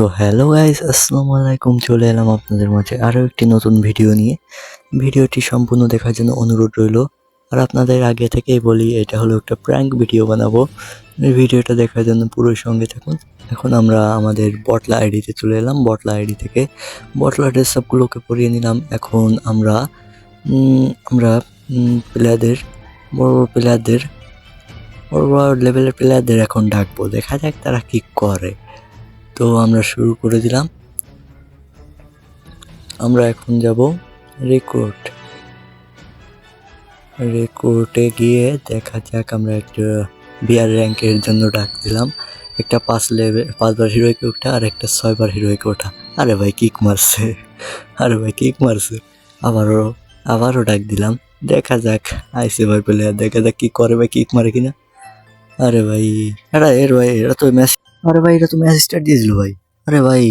তো hello guys, আসসালামু আলাইকুম। চলে এলাম আপনাদের মাঝে আরও একটি নতুন ভিডিও নিয়ে। ভিডিওটি সম্পূর্ণ দেখার জন্য অনুরোধ রইল। আর আপনাদের আগে থেকেই বলি, এটা হলো একটা প্র্যাঙ্ক ভিডিও বানাবো। ভিডিওটা দেখার জন্য পুরো সঙ্গে থাকুন। এখন আমরা আমাদের বটলা আইডিতে চলে এলাম। বটলা আইডি থেকে বটলা ড্রেস সবগুলোকে পরিয়ে নিলাম। এখন আমরা আমরা প্লেয়ারদের বড় বড় প্লেয়ারদের বড় বড় লেভেলের প্লেয়ারদের এখন ডাকবো। দেখা যাক তারা কি করে। তো আমরা শুরু করে দিলাম। আমরা এখন যাব রেকর্ড রেকর্ডে গিয়ে দেখা যাক আমরা একটা বিয়ার র্যাঙ্কের জন্য ডাক দিলাম। একটা পাঁচ লেভেল পাঁচবার হিরোইকে ওঠা আর একটা ছয়বার হিরোইকে ওঠা। আরে ভাই কিক মারছে। আরে ভাই কিক মারছে। আবারও আবারও ডাক দিলাম। দেখা যাক আইসে ভাই প্লেয়ার দেখা যাক কি করে ভাই কিক মারে কিনা। আরে ভাই, এরা, এর ভাই এরা তো ম্যাচ আরে ভাই, এটা তো ম্যাচ স্টার্ট দিয়েছিল ভাই। আরে ভাই,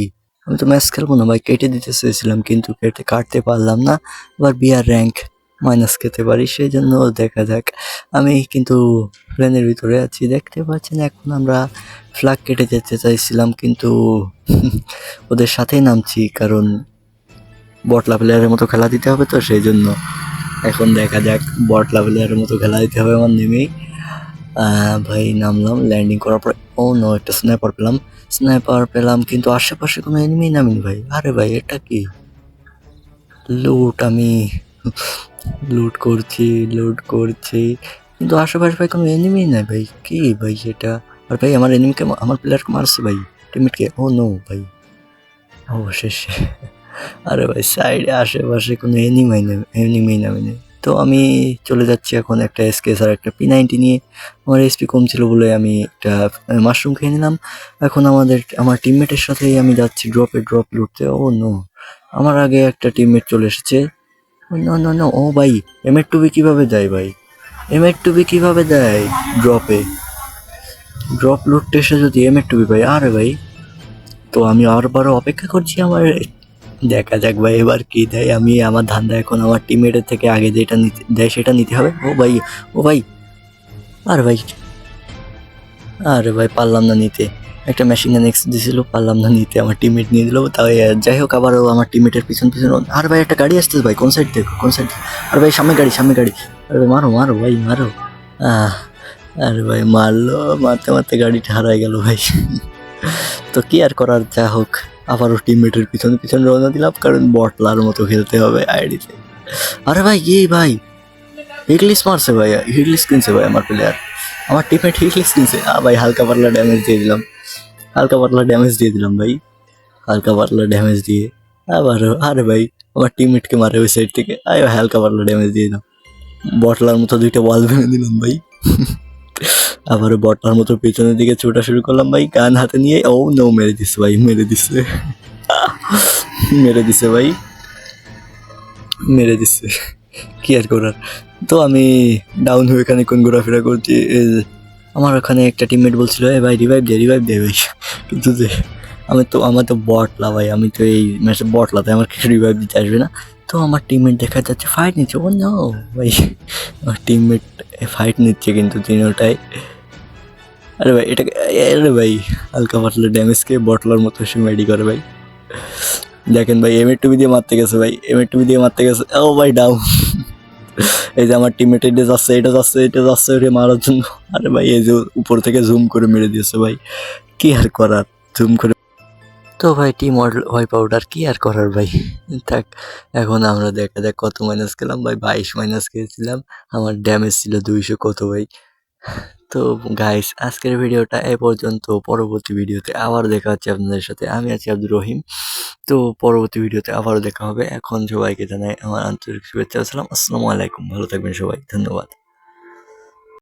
আমি তো ম্যাচ খেলব না ভাই, কেটে দিতে চেয়েছিলাম, কিন্তু কেটে কাটতে পারলাম না। আবার বিয়ার র্যাঙ্ক মাইনাস খেতে পারি সেই জন্য দেখা যাক। আমি কিন্তু প্লেনের ভিতরে আছি, দেখতে পাচ্ছেন, এখন আমরা ফ্ল্যাগ কেটে যেতে চাইছিলাম, কিন্তু ওদের সাথেই নামছি, কারণ বটলা প্লেয়ারের মতো খেলা দিতে হবে তো সেই জন্য এখন দেখা যাক বটলা প্লেয়ারের মতো খেলা দিতে হবে আমার নেমেই। ভাই, নামলাম ল্যান্ডিং করার পর ও নো একটা স্নাইপার পেলাম। স্নাইপার পেলাম কিন্তু আশেপাশে কোনো এনিমি নামিনি ভাই। আরে ভাই, এটা কি? লুট আমি লুট করছি লুট করছি। কিন্তু আশেপাশে ভাই কোনো এনিমি নাই ভাই। কি ভাই এটা? আর ভাই আমার এনিমিকে আমার প্লেয়ারকে মারছে ভাই? টিমিটকে ও নো ভাই। অবশেষে। আরে ভাই সাইডে আশেপাশে কোনো এনিমাই নেই এনিমি নামে নেই তো আমি চলে যাচ্ছি এখন একটা এসকেস আর একটা পি নাইনটি নিয়ে। আমার এসপি কম ছিল বলে আমি একটা মাশরুম খেয়ে নিলাম। এখন আমাদের, আমার টিমমেটের সাথেই আমি যাচ্ছি ড্রপে ড্রপ লুটতে। ও নো আমার আগে একটা টিমমেট চলে এসেছে। নো ও ভাই এম এর টুবি কীভাবে দেয় ভাই? এম এর টুবি কীভাবে দেয় ড্রপে ড্রপ লুটতে এসে যদি এম এর টুবি ভাই আরে ভাই, তো আমি আরবারও অপেক্ষা করছি আমার দেখা যাক ভাই এবার কি দেয়? আমি আমার ধান্দা এখন আমার টিমমেটের থেকে আগে যেটা নিতে দেয় সেটা নিতে হবে। ও ভাই ও ভাই। আর ভাই আরে ভাই পারলাম না নিতে। একটা মেশিন গান এক্স দিছিল পারলাম না নিতে। আমার টিমমেট নিয়ে দিল। আহ, যাই হোক আবারও আমার টিমমেটের পিছন পিছন। আর ভাই একটা গাড়ি আসতেছে ভাই কোন সাইড থেকে কোন সাইড আর ভাই সামনে গাড়ি সামনে গাড়ি। আরে ভাই মারো মারো ভাই মারো। আরে ভাই মারলো। মারতে মারতে গাড়িটা হারাই গেল ভাই। তো কি আর করার যা হোক। আবারও টিমমেটের পিছনে পিছনে রওনা দিলাম, কারণ বটলার মতো খেলতে হবে আইডিতে আরে ভাই, এই ভাই হিগলিস মারছে ভাই হিগলিস কিনছে ভাই আমার প্লেয়ার আমার টিমমেট হিগলিস কিনছে। ভাই, হালকা পাতলা ড্যামেজ দিয়ে দিলাম। হালকা পাতলা ড্যামেজ দিয়ে দিলাম ভাই। হালকা পাতলা ড্যামেজ দিয়ে। আবারও, আরে ভাই, আমার টিমমেটকে মারে ওই সাইড থেকে। আয় হালকা পাতলা ড্যামেজ দিয়ে দিলাম বটলার মতো দুইটা বল ভেঙে দিলাম ভাই। আবার বটলার মতো পেছনের দিকে ছোটা শুরু করলাম, ভাই। গান হাতে নিয়ে, ও নো মেরে দিছে, ভাই, মেরে দিছে। মেরে দিছে, ভাই। মেরে দিছে। কি আর করার? তো আমি ডাউন হয়ে এখানে কোন ঘোরাফেরা করছি আমার ওখানে একটা টিমমেট বলছিল, এ, ভাই রিভাইভ দে রিভাইভ দে, ভাই। কিন্তু যে, আমি তো, আমার তো বটলা, ভাই, আমি তো এই ম্যাচে বটলা তাই আমার কিছু রিভাইভ দিতে আসবে না। তো আমার টিমমেট দেখা যাচ্ছে ফাইট নিচ্ছে। ও নো ভাই, আমার টিমমেট ফাইট নিচ্ছে কিন্তু তিনোটাই আরে ভাই এটাকে আরে ভাই, হালকা পাতলা ড্যামেজ খেয়ে বটলার মতো সে মেডি করে ভাই। দেখেন ভাই এম টুবি দিয়ে মারতে গেছে ভাই এম টুবি দিয়ে মারতে গেছে। ও ভাই ডাউন এই যে আমার টিমমেট এটা যাচ্ছে এটা যাচ্ছে এটা যাচ্ছে, ওরে মারার জন্য। আরে ভাই, এই যে উপর থেকে জুম করে মেরে দিয়েছে ভাই। কি আর করার? জুম করে তো ভাই টিম হোয়াইট পাউডার কি আর করার ভাই? থাক, এখন আমরা দেখা যাক কত মাইনাস খেলাম। ভাই, বাইশ মাইনাস খেয়েছিলাম। আমার ড্যামেজ ছিল দুইশো কত ভাই? তো গাইস আজকের ভিডিওটা এ পর্যন্ত। পরবর্তী ভিডিওতে আবার দেখা হচ্ছে আপনাদের সাথে। আমি আছি আব্দুর রহিম। তো পরবর্তী ভিডিওতে আবারও দেখা হবে। এখন সবাইকে জানাই আমার আন্তরিক শুভেচ্ছা আসসালাম আসসালামু আলাইকুম। ভালো থাকবেন সবাই। ধন্যবাদ।